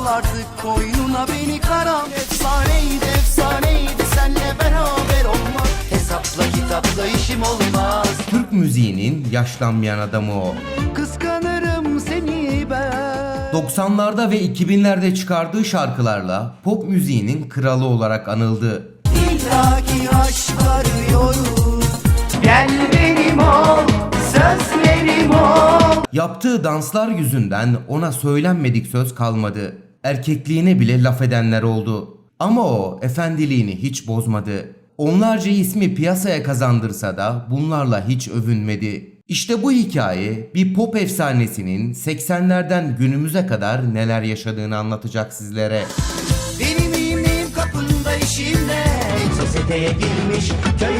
Al artık koynuna beni karam Efsaneydi efsaneydi senle beraber olmak Hesapla kitapla işim olmaz Türk müziğinin yaşlanmayan adamı o. Kıskanırım seni ben 90'larda ve 2000'lerde çıkardığı şarkılarla pop müziğinin kralı olarak anıldı. İllaki aşk arıyorum Gel benim ol Sözlerim ol Yaptığı danslar yüzünden ona söylenmedik söz kalmadı. Erkekliğine bile laf edenler oldu. Ama o efendiliğini hiç bozmadı. Onlarca ismi piyasaya kazandırsa da bunlarla hiç övünmedi. İşte bu hikaye bir pop efsanesinin 80'lerden günümüze kadar neler yaşadığını anlatacak sizlere. Benim iyiliğim kapında işimde Sosyeteye girmiş güzeli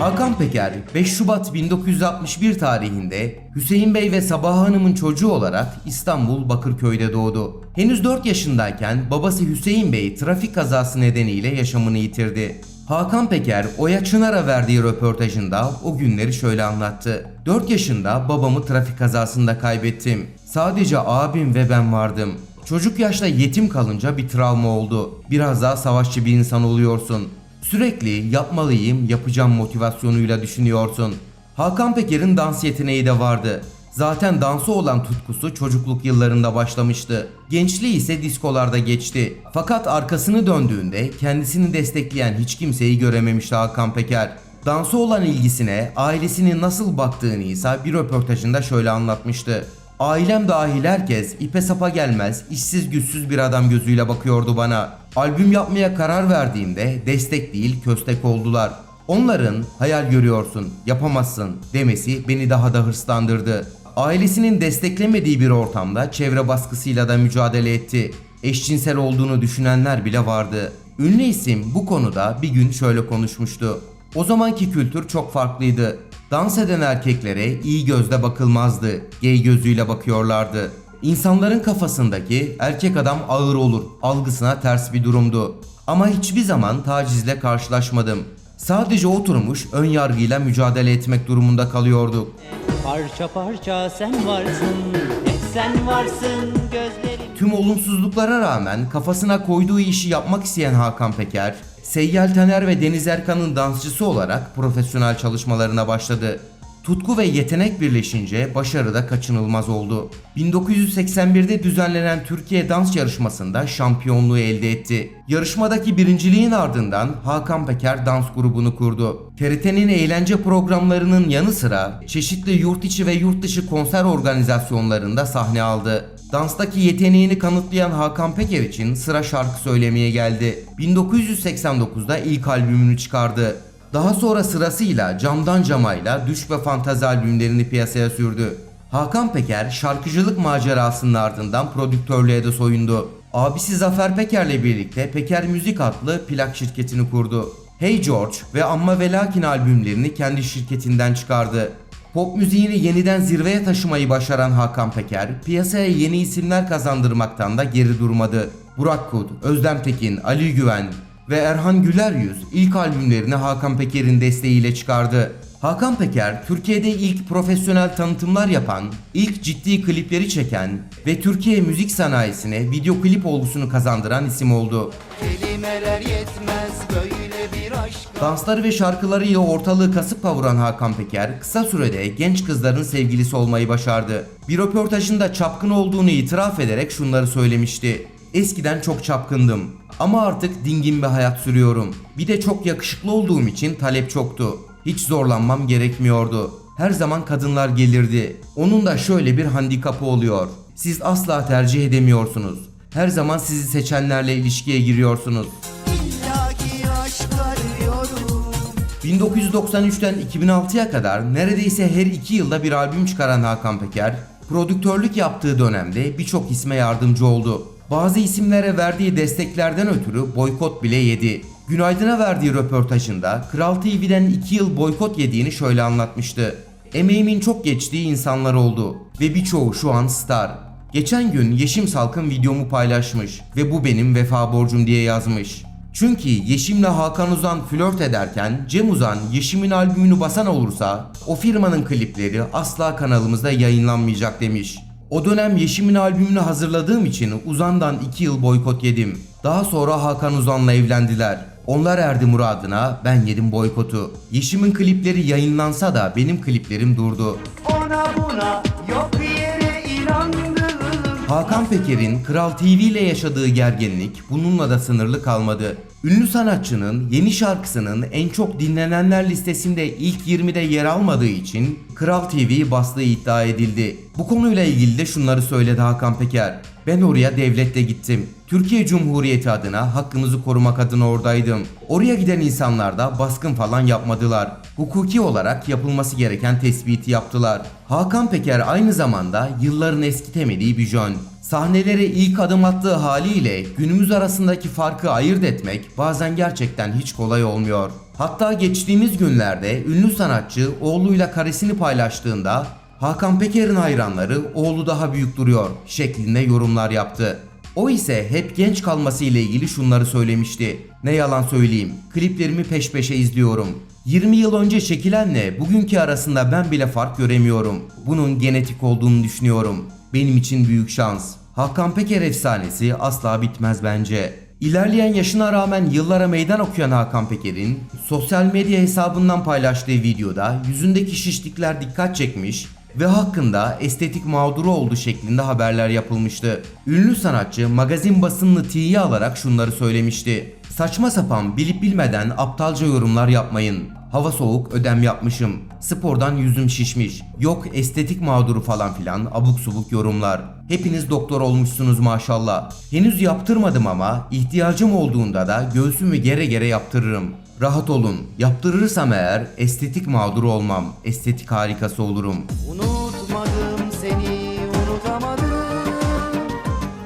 Hakan Peker 5 Şubat 1961 tarihinde Hüseyin Bey ve Sabah Hanım'ın çocuğu olarak İstanbul Bakırköy'de doğdu. Henüz 4 yaşındayken babası Hüseyin Bey trafik kazası nedeniyle yaşamını yitirdi. Hakan Peker Oya Çınar'a verdiği röportajında o günleri şöyle anlattı. 4 yaşında babamı trafik kazasında kaybettim. Sadece abim ve ben vardım. Çocuk yaşta yetim kalınca bir travma oldu. Biraz daha savaşçı bir insan oluyorsun. Sürekli yapmalıyım, yapacağım motivasyonuyla düşünüyorsun. Hakan Peker'in dans yeteneği de vardı. Zaten dansa olan tutkusu çocukluk yıllarında başlamıştı. Gençliği ise diskolarda geçti. Fakat arkasını döndüğünde kendisini destekleyen hiç kimseyi görememişti Hakan Peker. Dansa olan ilgisine ailesinin nasıl baktığını ise bir röportajında şöyle anlatmıştı. Ailem dahil herkes ipe sapa gelmez, işsiz güçsüz bir adam gözüyle bakıyordu bana. Albüm yapmaya karar verdiğimde destek değil köstek oldular. Onların hayal görüyorsun, yapamazsın demesi beni daha da hırslandırdı. Ailesinin desteklemediği bir ortamda çevre baskısıyla da mücadele etti. Eşcinsel olduğunu düşünenler bile vardı. Ünlü isim bu konuda bir gün şöyle konuşmuştu. O zamanki kültür çok farklıydı. Dans eden erkeklere iyi gözle bakılmazdı. Gay gözüyle bakıyorlardı. İnsanların kafasındaki erkek adam ağır olur algısına ters bir durumdu. Ama hiçbir zaman tacizle karşılaşmadım. Sadece oturmuş ön yargıyla mücadele etmek durumunda kalıyorduk. Parça parça sen varsın, hep sen varsın gözlerim. Tüm olumsuzluklara rağmen kafasına koyduğu işi yapmak isteyen Hakan Peker, Seyyal Taner ve Deniz Erkan'ın dansçısı olarak profesyonel çalışmalarına başladı. Tutku ve yetenek birleşince başarı da kaçınılmaz oldu. 1981'de düzenlenen Türkiye Dans Yarışması'nda şampiyonluğu elde etti. Yarışmadaki birinciliğin ardından Hakan Peker dans grubunu kurdu. TRT'nin eğlence programlarının yanı sıra çeşitli yurt içi ve yurt dışı konser organizasyonlarında sahne aldı. Danstaki yeteneğini kanıtlayan Hakan Peker için sıra şarkı söylemeye geldi. 1989'da ilk albümünü çıkardı. Daha sonra sırasıyla Camdan Cama'yla Düş ve Fantazi albümlerini piyasaya sürdü. Hakan Peker şarkıcılık macerasının ardından prodüktörlüğe de soyundu. Abisi Zafer Peker'le birlikte Peker Müzik adlı plak şirketini kurdu. Hey George ve Amma ve Lakin albümlerini kendi şirketinden çıkardı. Pop müziğini yeniden zirveye taşımayı başaran Hakan Peker, piyasaya yeni isimler kazandırmaktan da geri durmadı. Burak Kut, Özlem Tekin, Ali Güven ve Erhan Güler Yüz ilk albümlerini Hakan Peker'in desteğiyle çıkardı. Hakan Peker, Türkiye'de ilk profesyonel tanıtımlar yapan, ilk ciddi klipleri çeken ve Türkiye müzik sanayisine video klip olgusunu kazandıran isim oldu. Kelimeler yetmez böyle bir aşka Dansları ve şarkılarıyla ortalığı kasıp kavuran Hakan Peker kısa sürede genç kızların sevgilisi olmayı başardı. Bir röportajında çapkın olduğunu itiraf ederek şunları söylemişti. Eskiden çok çapkındım ama artık dingin bir hayat sürüyorum. Bir de çok yakışıklı olduğum için talep çoktu. Hiç zorlanmam gerekmiyordu. Her zaman kadınlar gelirdi. Onun da şöyle bir handikapı oluyor. Siz asla tercih edemiyorsunuz. Her zaman sizi seçenlerle ilişkiye giriyorsunuz. İllaki aşk arıyorum 1993'ten 2006'ya kadar neredeyse her iki yılda bir albüm çıkaran Hakan Peker, prodüktörlük yaptığı dönemde birçok isme yardımcı oldu. Bazı isimlere verdiği desteklerden ötürü boykot bile yedi. Günaydın'a verdiği röportajında Kral TV'den 2 yıl boykot yediğini şöyle anlatmıştı. Emeğimin çok geçtiği insanlar oldu ve birçoğu şu an star. Geçen gün Yeşim Salkın videomu paylaşmış ve bu benim vefa borcum diye yazmış. Çünkü Yeşim'le Hakan Uzan flört ederken Cem Uzan Yeşim'in albümünü basan olursa o firmanın klipleri asla kanalımızda yayınlanmayacak demiş. O dönem Yeşim'in albümünü hazırladığım için Uzan'dan 2 yıl boykot yedim. Daha sonra Hakan Uzan'la evlendiler. Onlar erdi muradına, ben yedim boykotu. Yeşim'in klipleri yayınlansa da benim kliplerim durdu. Ona buna Hakan Peker'in Kral TV ile yaşadığı gerginlik bununla da sınırlı kalmadı. Ünlü sanatçının yeni şarkısının en çok dinlenenler listesinde ilk 20'de yer almadığı için Kral TV bastığı iddia edildi. Bu konuyla ilgili de şunları söyledi Hakan Peker. Ben oraya devletle gittim. Türkiye Cumhuriyeti adına hakkımızı korumak adına oradaydım. Oraya giden insanlar da baskın falan yapmadılar. Hukuki olarak yapılması gereken tespiti yaptılar. Hakan Peker aynı zamanda yılların eskitemediği bir jön. Sahnelere ilk adım attığı haliyle günümüz arasındaki farkı ayırt etmek bazen gerçekten hiç kolay olmuyor. Hatta geçtiğimiz günlerde ünlü sanatçı oğluyla karesini paylaştığında Hakan Peker'in hayranları oğlu daha büyük duruyor şeklinde yorumlar yaptı. O ise hep genç kalması ile ilgili şunları söylemişti. Ne yalan söyleyeyim, kliplerimi peş peşe izliyorum. 20 yıl önce çekilenle bugünkü arasında ben bile fark göremiyorum. Bunun genetik olduğunu düşünüyorum. Benim için büyük şans. Hakan Peker efsanesi asla bitmez bence. İlerleyen yaşına rağmen yıllara meydan okuyan Hakan Peker'in sosyal medya hesabından paylaştığı videoda yüzündeki şişlikler dikkat çekmiş ve hakkında estetik mağduru olduğu şeklinde haberler yapılmıştı. Ünlü sanatçı magazin basınını tiye alarak şunları söylemişti. Saçma sapan bilip bilmeden aptalca yorumlar yapmayın. Hava soğuk ödem yapmışım. Spordan yüzüm şişmiş. Yok estetik mağduru falan filan abuk subuk yorumlar. Hepiniz doktor olmuşsunuz maşallah. Henüz yaptırmadım ama ihtiyacım olduğunda da göğsümü gere gere yaptırırım. Rahat olun. Yaptırırsam eğer estetik mağduru olmam. Estetik harikası olurum. Unutmadım seni unutamadım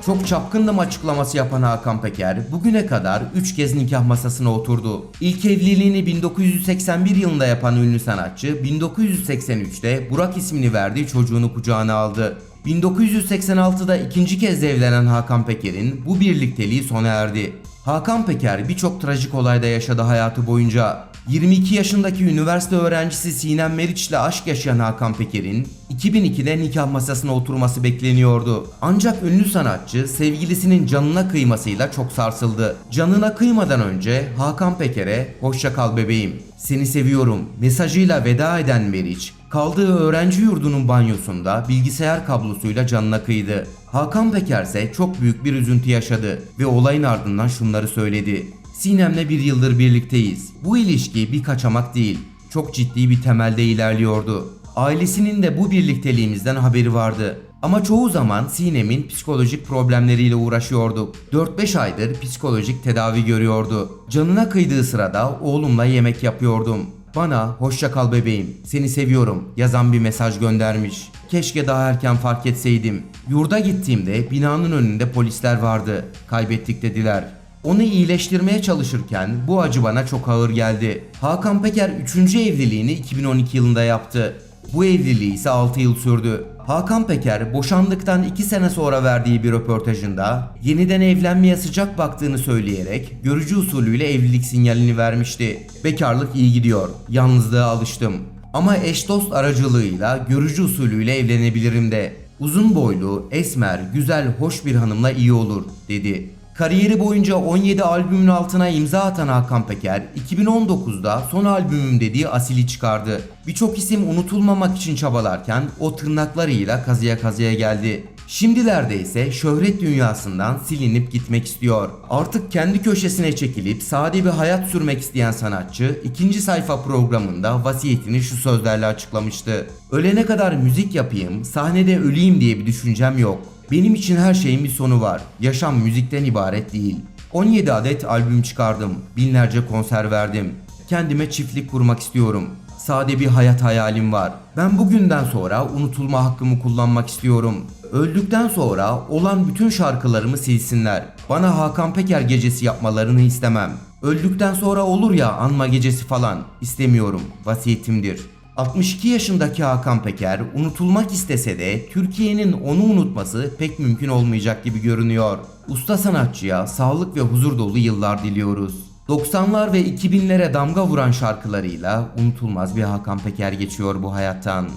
Çok çapkındım açıklaması yapan Hakan Peker bugüne kadar 3 kez nikah masasına oturdu. İlk evliliğini 1981 yılında yapan ünlü sanatçı 1983'te Burak ismini verdiği çocuğunu kucağına aldı. 1986'da ikinci kez evlenen Hakan Peker'in bu birlikteliği sona erdi. Hakan Peker birçok trajik olayda yaşadı hayatı boyunca. 22 yaşındaki üniversite öğrencisi Sinem Meriç ile aşk yaşayan Hakan Peker'in 2002'de nikah masasına oturması bekleniyordu. Ancak ünlü sanatçı sevgilisinin canına kıymasıyla çok sarsıldı. Canına kıymadan önce Hakan Peker'e "Hoşça kal bebeğim, seni seviyorum" mesajıyla veda eden Meriç, kaldığı öğrenci yurdunun banyosunda bilgisayar kablosuyla canına kıydı. Hakan Peker ise çok büyük bir üzüntü yaşadı ve olayın ardından şunları söyledi. Sinem'le bir yıldır birlikteyiz. Bu ilişki bir kaçamak değil. Çok ciddi bir temelde ilerliyordu. Ailesinin de bu birlikteliğimizden haberi vardı. Ama çoğu zaman Sinem'in psikolojik problemleriyle uğraşıyorduk. 4-5 aydır psikolojik tedavi görüyordu. Canına kıydığı sırada oğlumla yemek yapıyordum. Bana hoşça kal bebeğim, seni seviyorum yazan bir mesaj göndermiş. Keşke daha erken fark etseydim. Yurda gittiğimde binanın önünde polisler vardı. Kaybettik dediler. Onu iyileştirmeye çalışırken bu acı bana çok ağır geldi. Hakan Peker 3. evliliğini 2012 yılında yaptı. Bu evliliği ise 6 yıl sürdü. Hakan Peker boşandıktan 2 sene sonra verdiği bir röportajında yeniden evlenmeye sıcak baktığını söyleyerek görücü usulüyle evlilik sinyalini vermişti. Bekarlık iyi gidiyor. Yalnızlığa alıştım. Ama eş dost aracılığıyla görücü usulüyle evlenebilirim de. Uzun boylu, esmer, güzel, hoş bir hanımla iyi olur dedi. Kariyeri boyunca 17 albümün altına imza atan Hakan Peker, 2019'da son albümüm dediği Asil'i çıkardı. Birçok isim unutulmamak için çabalarken o tırnaklarıyla kazıya kazıya geldi. Şimdilerde ise şöhret dünyasından silinip gitmek istiyor. Artık kendi köşesine çekilip sade bir hayat sürmek isteyen sanatçı ikinci sayfa programında vasiyetini şu sözlerle açıklamıştı. Ölene kadar müzik yapayım, sahnede öleyim diye bir düşüncem yok. Benim için her şeyin bir sonu var. Yaşam müzikten ibaret değil. 17 adet albüm çıkardım. Binlerce konser verdim. Kendime çiftlik kurmak istiyorum. Sade bir hayat hayalim var. Ben bugünden sonra unutulma hakkımı kullanmak istiyorum. Öldükten sonra olan bütün şarkılarımı silsinler. Bana Hakan Peker gecesi yapmalarını istemem. Öldükten sonra olur ya anma gecesi falan. İstemiyorum. Vasiyetimdir. 62 yaşındaki Hakan Peker unutulmak istese de Türkiye'nin onu unutması pek mümkün olmayacak gibi görünüyor. Usta sanatçıya sağlık ve huzur dolu yıllar diliyoruz. 90'lar ve 2000'lere damga vuran şarkılarıyla unutulmaz bir Hakan Peker geçiyor bu hayattan.